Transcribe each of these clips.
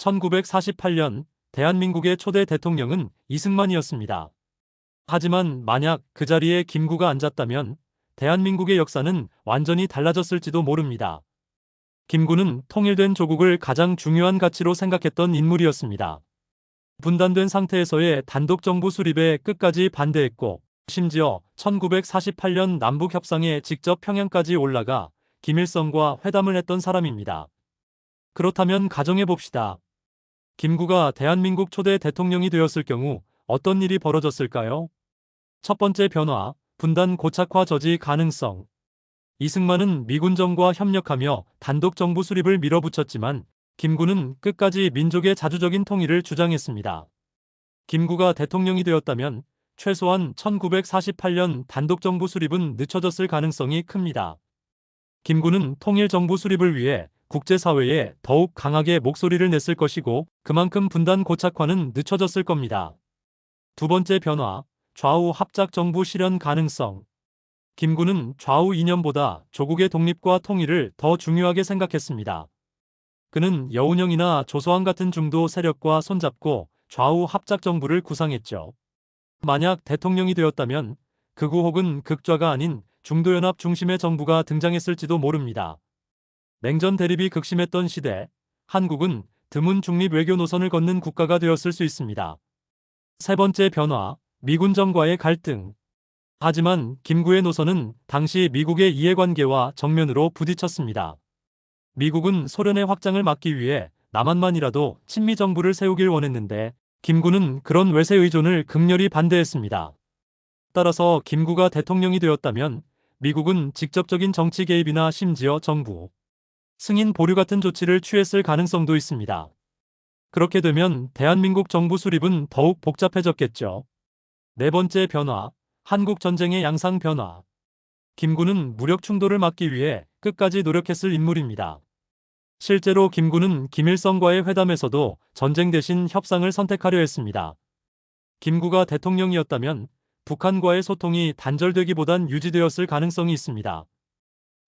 1948년 대한민국의 초대 대통령은 이승만이었습니다. 하지만 만약 그 자리에 김구가 앉았다면 대한민국의 역사는 완전히 달라졌을지도 모릅니다. 김구는 통일된 조국을 가장 중요한 가치로 생각했던 인물이었습니다. 분단된 상태에서의 단독 정부 수립에 끝까지 반대했고 심지어 1948년 남북 협상에 직접 평양까지 올라가 김일성과 회담을 했던 사람입니다. 그렇다면 가정해 봅시다. 김구가 대한민국 초대 대통령이 되었을 경우 어떤 일이 벌어졌을까요? 첫 번째 변화, 분단 고착화 저지 가능성. 이승만은 미군정과 협력하며 단독 정부 수립을 밀어붙였지만 김구는 끝까지 민족의 자주적인 통일을 주장했습니다. 김구가 대통령이 되었다면 최소한 1948년 단독 정부 수립은 늦춰졌을 가능성이 큽니다. 김구는 통일 정부 수립을 위해 국제사회에 더욱 강하게 목소리를 냈을 것이고 그만큼 분단 고착화는 늦춰졌을 겁니다. 두 번째 변화, 좌우 합작 정부 실현 가능성. 김구는 좌우 이념보다 조국의 독립과 통일을 더 중요하게 생각했습니다. 그는 여운형이나 조소왕 같은 중도 세력과 손잡고 좌우 합작 정부를 구상했죠. 만약 대통령이 되었다면 극우 혹은 극좌가 아닌 중도연합 중심의 정부가 등장했을지도 모릅니다. 냉전 대립이 극심했던 시대, 한국은 드문 중립 외교 노선을 걷는 국가가 되었을 수 있습니다. 세 번째 변화, 미군 정과의 갈등. 하지만 김구의 노선은 당시 미국의 이해관계와 정면으로 부딪혔습니다. 미국은 소련의 확장을 막기 위해 남한만이라도 친미 정부를 세우길 원했는데 김구는 그런 외세 의존을 극렬히 반대했습니다. 따라서 김구가 대통령이 되었다면 미국은 직접적인 정치 개입이나 심지어 정부, 승인 보류 같은 조치를 취했을 가능성도 있습니다. 그렇게 되면 대한민국 정부 수립은 더욱 복잡해졌겠죠. 네 번째 변화, 한국 전쟁의 양상 변화. 김구는 무력 충돌을 막기 위해 끝까지 노력했을 인물입니다. 실제로 김구는 김일성과의 회담에서도 전쟁 대신 협상을 선택하려 했습니다. 김구가 대통령이었다면 북한과의 소통이 단절되기보단 유지되었을 가능성이 있습니다.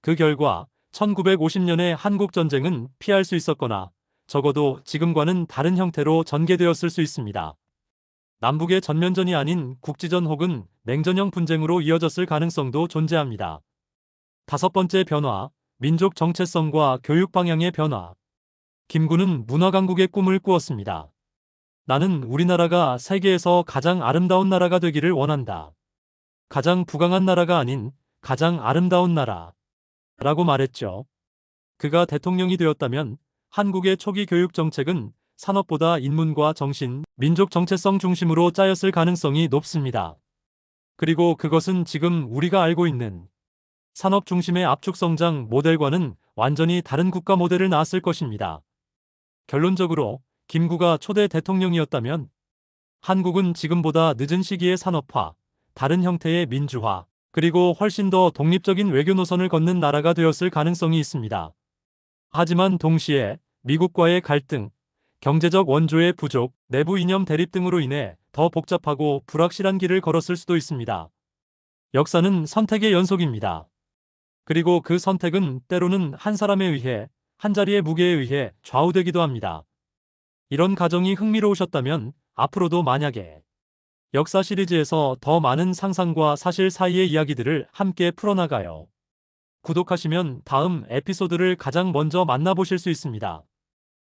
그 결과 1950년의 한국전쟁은 피할 수 있었거나 적어도 지금과는 다른 형태로 전개되었을 수 있습니다. 남북의 전면전이 아닌 국지전 혹은 냉전형 분쟁으로 이어졌을 가능성도 존재합니다. 다섯 번째 변화, 민족 정체성과 교육 방향의 변화. 김구는 문화강국의 꿈을 꾸었습니다. 나는 우리나라가 세계에서 가장 아름다운 나라가 되기를 원한다. 가장 부강한 나라가 아닌 가장 아름다운 나라. 라고 말했죠. 그가 대통령이 되었다면 한국의 초기 교육 정책은 산업보다 인문과 정신, 민족 정체성 중심으로 짜였을 가능성이 높습니다. 그리고 그것은 지금 우리가 알고 있는 산업 중심의 압축 성장 모델과는 완전히 다른 국가 모델을 낳았을 것입니다. 결론적으로 김구가 초대 대통령이었다면 한국은 지금보다 늦은 시기의 산업화, 다른 형태의 민주화, 그리고 훨씬 더 독립적인 외교 노선을 걷는 나라가 되었을 가능성이 있습니다. 하지만 동시에 미국과의 갈등, 경제적 원조의 부족, 내부 이념 대립 등으로 인해 더 복잡하고 불확실한 길을 걸었을 수도 있습니다. 역사는 선택의 연속입니다. 그리고 그 선택은 때로는 한 사람에 의해, 한 자리의 무게에 의해 좌우되기도 합니다. 이런 가정이 흥미로우셨다면 앞으로도 만약에 역사 시리즈에서 더 많은 상상과 사실 사이의 이야기들을 함께 풀어나가요. 구독하시면 다음 에피소드를 가장 먼저 만나보실 수 있습니다.